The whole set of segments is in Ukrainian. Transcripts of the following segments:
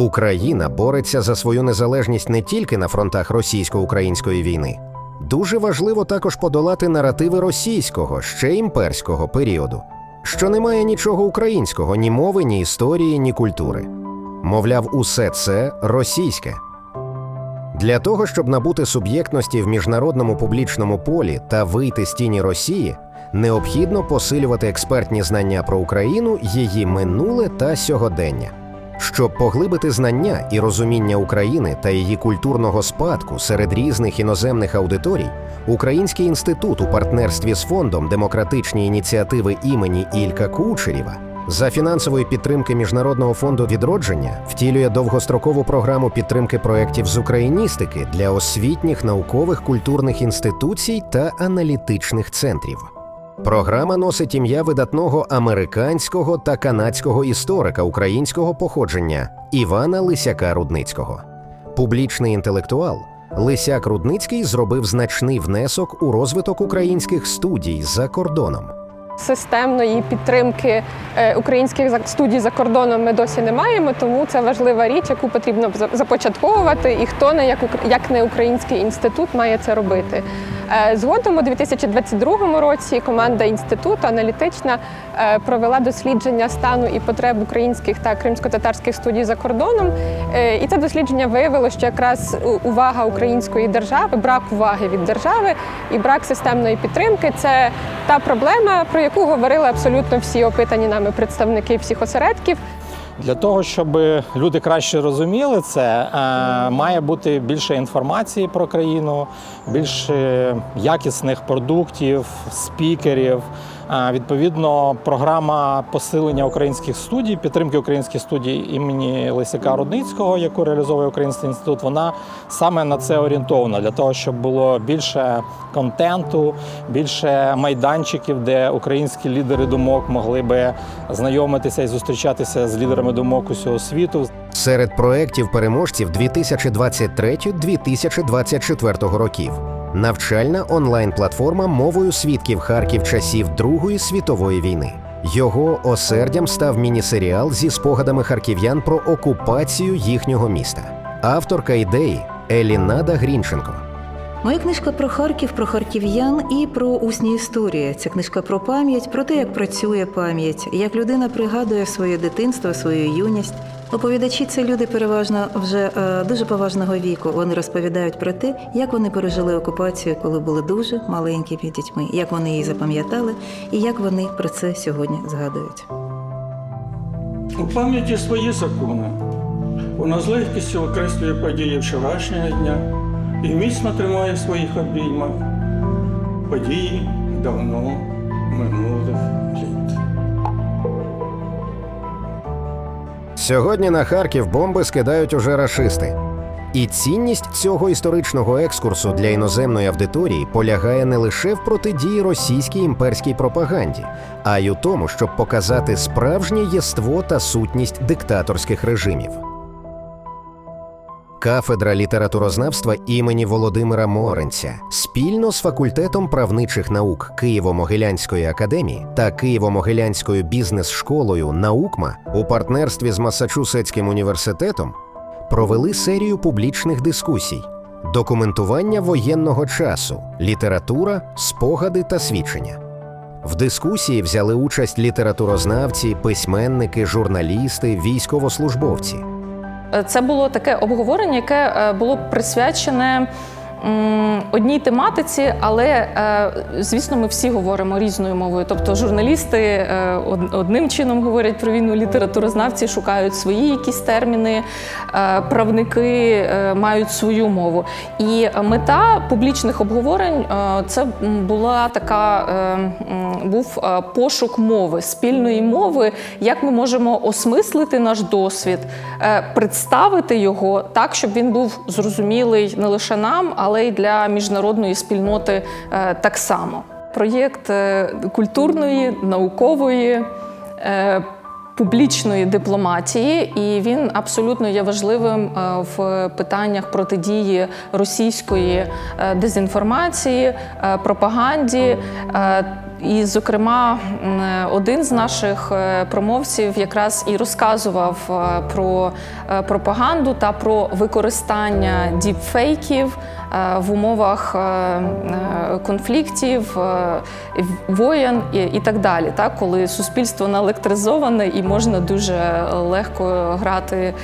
Україна бореться за свою незалежність не тільки на фронтах російсько-української війни. Дуже важливо також подолати наративи російського, ще імперського періоду, що немає нічого українського, ні мови, ні історії, ні культури. Мовляв, усе це російське. Для того, щоб набути суб'єктності в міжнародному публічному полі та вийти з тіні Росії, необхідно посилювати експертні знання про Україну, її минуле та сьогодення. Щоб поглибити знання і розуміння України та її культурного спадку серед різних іноземних аудиторій, Український інститут у партнерстві з фондом демократичні ініціативи імені Ілька Кучерєва за фінансової підтримки Міжнародного фонду відродження втілює довгострокову програму підтримки проєктів з україністики для освітніх, наукових, культурних інституцій та аналітичних центрів. Програма носить ім'я видатного американського та канадського історика українського походження Івана Лисяка Рудницького. Публічний інтелектуал Лисяк Рудницький зробив значний внесок у розвиток українських студій за кордоном. Системної підтримки е, українських студій за кордоном ми досі не маємо, тому це важлива річ, яку потрібно за- започатковувати, і хто не як не український інститут має це робити. Е, Згодом у 2022 році команда інституту аналітична е, провела дослідження стану і потреб українських та кримсько-татарських студій за кордоном. Е, І це дослідження виявило, що якраз увага української держави, брак уваги від держави і брак системної підтримки це та проблема, про яку говорили абсолютно всі опитані нами представники всіх осередків. Для того, щоб люди краще розуміли це, е, має бути більше інформації про країну, більше якісних продуктів, спікерів. Відповідно, програма посилення українських студій, підтримки українських студій імені Лисяка Рудницького, яку реалізовує Український інститут, вона саме на це орієнтована для того, щоб було більше контенту, більше майданчиків, де українські лідери думок могли би знайомитися і зустрічатися з лідерами думок усього світу. Серед проєктів переможців 2023-2024 років. Навчальна онлайн-платформа мовою свідків Харків часів Другої світової війни. Його осердям став міні-серіал зі спогадами харків'ян про окупацію їхнього міста. Авторка ідеї Елінада Грінченко. Моя книжка про Харків, про харків'ян і про усні історії. Ця книжка про пам'ять, про те, як працює пам'ять, як людина пригадує своє дитинство, свою юність. Оповідачі це люди переважно вже е, дуже поважного віку. Вони розповідають про те, як вони пережили окупацію, коли були дуже маленькими дітьми, як вони її запам'ятали, і як вони про це сьогодні згадують. У пам'яті свої закони. Вона з легкістю окреслює події вчорашнього дня і міцно тримає в своїх обіймах події давно минулих літ. Сьогодні на Харків бомби скидають уже рашисти. І цінність цього історичного екскурсу для іноземної аудиторії полягає не лише в протидії російській імперській пропаганді, а й у тому, щоб показати справжнє єство та сутність диктаторських режимів. Кафедра літературознавства імені Володимира Моренця спільно з факультетом правничих наук Києво-Могилянської академії та Києво-Могилянською бізнес-школою Наукма у партнерстві з Масачусетським університетом провели серію публічних дискусій, документування воєнного часу, література, спогади та свідчення. В дискусії взяли участь літературознавці, письменники, журналісти, військовослужбовці. Це було таке обговорення, яке е, було присвячене одній тематиці, але е, звісно, ми всі говоримо різною мовою. Тобто, журналісти е, одним чином говорять про війну, літературознавці шукають свої якісь терміни, е, правники мають свою мову. І мета публічних обговорень це була така, був пошук мови, спільної мови, як ми можемо осмислити наш досвід, представити його так, щоб він був зрозумілий не лише нам, але й для міжнародної спільноти е, так само. Проєкт е, культурної, наукової. е, Публічної дипломатії, і він абсолютно є важливим в питаннях протидії російської дезінформації, пропаганді. І, зокрема, один з наших промовців якраз і розказував про пропаганду та про використання діпфейків в умовах е, е, конфліктів, е, воєн і, так далі, так? коли суспільство наелектризоване і можна дуже легко грати е,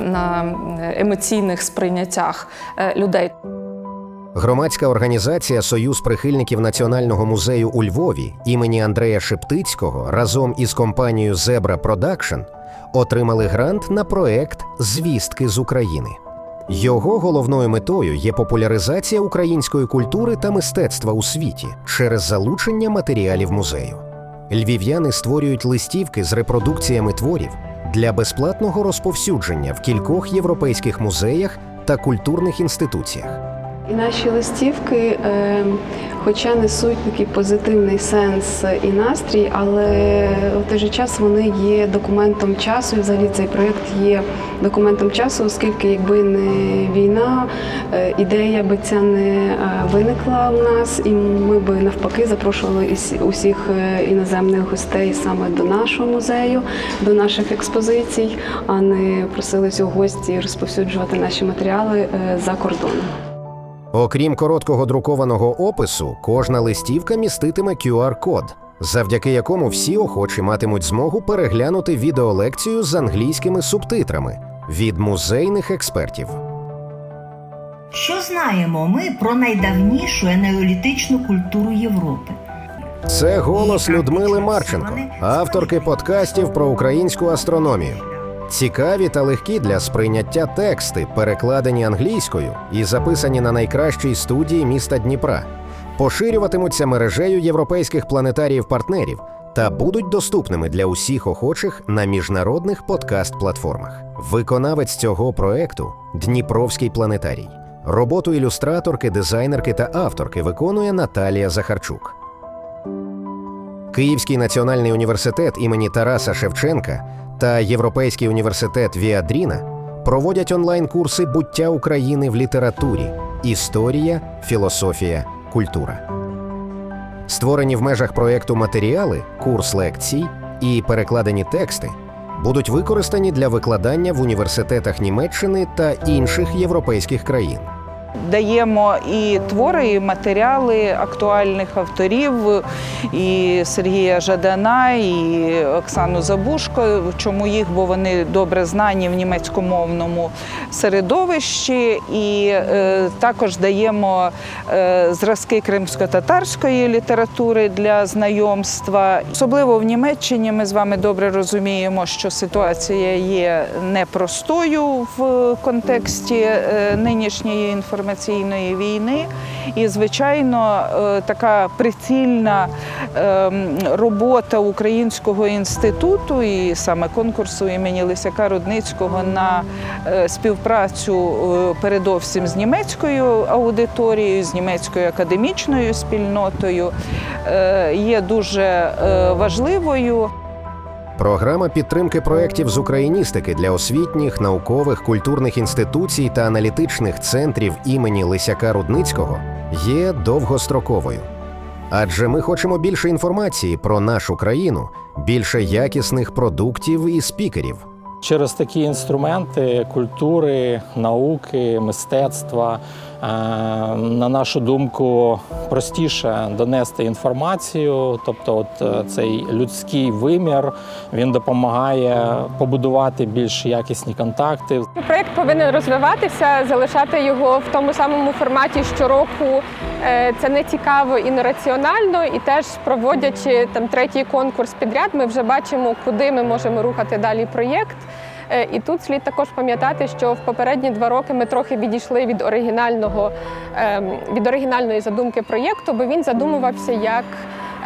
на емоційних сприйняттях е, людей. Громадська організація Союз прихильників Національного музею у Львові імені Андрея Шептицького разом із компанією Зебра Продакшн отримали грант на проект Звістки з України. Його головною метою є популяризація української культури та мистецтва у світі через залучення матеріалів музею. Львів'яни створюють листівки з репродукціями творів для безплатного розповсюдження в кількох європейських музеях та культурних інституціях. І наші листівки, е, хоча несуть такий позитивний сенс і настрій, але в той же час вони є документом часу. І взагалі цей проєкт є документом часу, оскільки якби не війна, е, ідея би ця не е, виникла у нас, і ми би навпаки запрошували усіх іноземних гостей саме до нашого музею, до наших експозицій, а не просилися у гості розповсюджувати наші матеріали за кордоном. Окрім короткого друкованого опису, кожна листівка міститиме QR-код, завдяки якому всі охочі матимуть змогу переглянути відеолекцію з англійськими субтитрами від музейних експертів. Що знаємо ми про найдавнішу енеолітичну культуру Європи? Це голос Людмили Марченко, авторки подкастів про українську астрономію. Цікаві та легкі для сприйняття тексти, перекладені англійською і записані на найкращій студії міста Дніпра, поширюватимуться мережею європейських планетаріїв-партнерів та будуть доступними для усіх охочих на міжнародних подкаст-платформах. Виконавець цього проекту Дніпровський планетарій. Роботу ілюстраторки, дизайнерки та авторки виконує Наталія Захарчук. Київський національний університет імені Тараса Шевченка та Європейський університет Віадріна проводять онлайн-курси буття України в літературі, історія, філософія, культура. Створені в межах проєкту матеріали, курс лекцій і перекладені тексти будуть використані для викладання в університетах Німеччини та інших європейських країн. Даємо і твори, і матеріали актуальних авторів, і Сергія Жадана, і Оксану Забушко. Чому їх? Бо вони добре знані в німецькомовному середовищі. І е, також даємо е, зразки кримсько-татарської літератури для знайомства. Особливо в Німеччині ми з вами добре розуміємо, що ситуація є непростою в контексті е, нинішньої інформаційної війни. І, звичайно, е, така прицільна ем, робота Українського інституту і саме конкурсу імені Лисяка Рудницького на е, співпрацю е, передовсім з німецькою аудиторією, з німецькою академічною спільнотою є дуже важливою. Програма підтримки проєктів з україністики для освітніх, наукових, культурних інституцій та аналітичних центрів імені Лисяка Рудницького є довгостроковою. Адже ми хочемо більше інформації про нашу країну, більше якісних продуктів і спікерів. Через такі інструменти культури, науки, мистецтва, на нашу думку, простіше донести інформацію. Тобто, от е, цей людський вимір він допомагає побудувати більш якісні контакти. Проєкт повинен розвиватися, залишати його в тому самому форматі щороку. е, Це не цікаво і не раціонально. І теж проводячи там третій конкурс підряд, ми вже бачимо, куди ми можемо рухати далі проєкт. Е, І тут слід також пам'ятати, що в попередні два роки ми трохи відійшли від оригінального ем, від оригінальної задумки проєкту, бо він задумувався як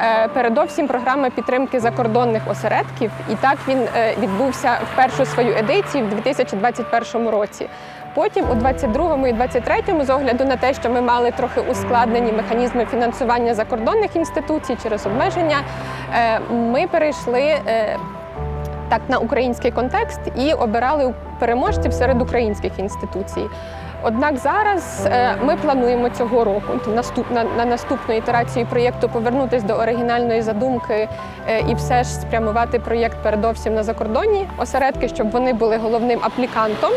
е, передовсім програма підтримки закордонних осередків. І так він е, відбувся в першу свою едицію в 2021 році. Потім у 22-му і 23-му, з огляду на те, що ми мали трохи ускладнені механізми фінансування закордонних інституцій через обмеження, ми перейшли. Так на український контекст і обирали переможців серед українських інституцій. Однак зараз е, ми плануємо цього року на наступну ітерацію проєкту повернутися до оригінальної задумки е, і все ж спрямувати проєкт передовсім на закордонні осередки, щоб вони були головним аплікантом.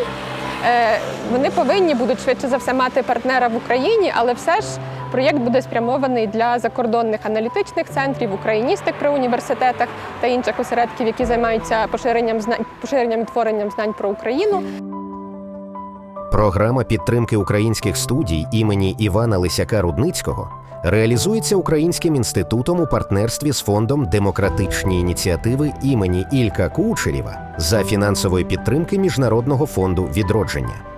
Е, Вони повинні будуть швидше за все мати партнера в Україні, але все ж проєкт буде спрямований для закордонних аналітичних центрів, україністик при університетах та інших осередків, які займаються поширенням знань, поширенням і творенням знань про Україну. Програма підтримки українських студій імені Івана Лисяка Рудницького реалізується Українським інститутом у партнерстві з фондом демократичні ініціативи імені Ілька Кучерєва за фінансової підтримки Міжнародного фонду відродження.